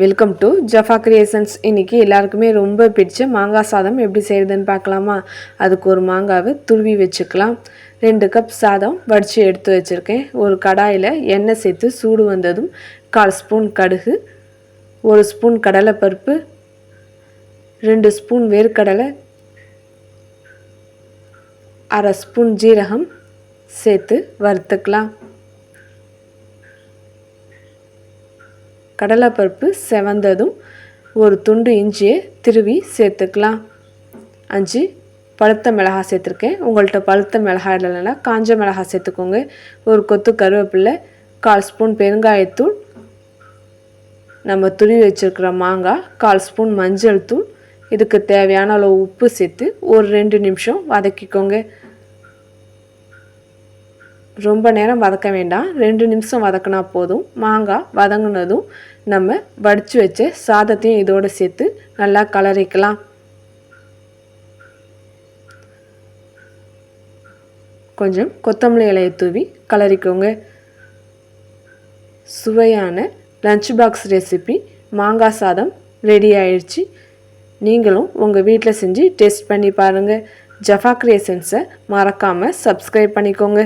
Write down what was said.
Welcome to Jaffa creations இன்றைக்கி எல்லாருக்குமே ரொம்ப பிடிச்ச மாங்காய் சாதம் எப்படி செய்கிறதுன்னு பார்க்கலாமா? அதுக்கு ஒரு மாங்காவை துருவி வச்சுக்கலாம். ரெண்டு கப் சாதம் வடித்து எடுத்து வச்சுருக்கேன். ஒரு கடாயில் எண்ணெய் சேர்த்து சூடு வந்ததும் கால் ஸ்பூன் கடுகு ஒரு ஸ்பூன் கடலைப்பருப்பு ரெண்டு ஸ்பூன் வேர்க்கடலை அரை ஸ்பூன் ஜீரகம் சேர்த்து வறுத்துக்கலாம். கடலைப்பருப்பு செவந்ததும் ஒரு துண்டு இஞ்சியை திருவி சேர்த்துக்கலாம். அஞ்சு பழுத்த மிளகாய் சேர்த்துருக்கேன். உங்கள்கிட்ட பழுத்த மிளகாய் இல்லைன்னா காஞ்ச மிளகாய் சேர்த்துக்கோங்க. ஒரு கொத்து கருவேப்பில்லை கால் ஸ்பூன் பெருங்காயத்தூள் நம்ம துருவி வச்சுருக்கிற மாங்காய் கால் ஸ்பூன் மஞ்சள் தூள் இதுக்கு தேவையான அளவு உப்பு சேர்த்து ஒரு ரெண்டு நிமிஷம் வதக்கிக்கோங்க. ரொம்ப நேரம் வதக்க வேண்டாம். ரெண்டு நிமிஷம் வதக்கினா போதும். மாங்காய் வதங்கினதும் நம்ம வடித்து வச்ச சாதத்தையும் இதோடு சேர்த்து நல்லா கலரிக்கலாம். கொஞ்சம் கொத்தமல்லி இலையை தூவி கலரிக்கோங்க. சுவையான லஞ்ச் பாக்ஸ் ரெசிபி மாங்காய் சாதம் ரெடி ஆயிடுச்சு. நீங்களும் உங்கள் வீட்டில் செஞ்சு டேஸ்ட் பண்ணி பாருங்கள் ஜஃபா கிரியேஷன்ஸை மறக்காமல் சப்ஸ்கிரைப் பண்ணிக்கோங்க.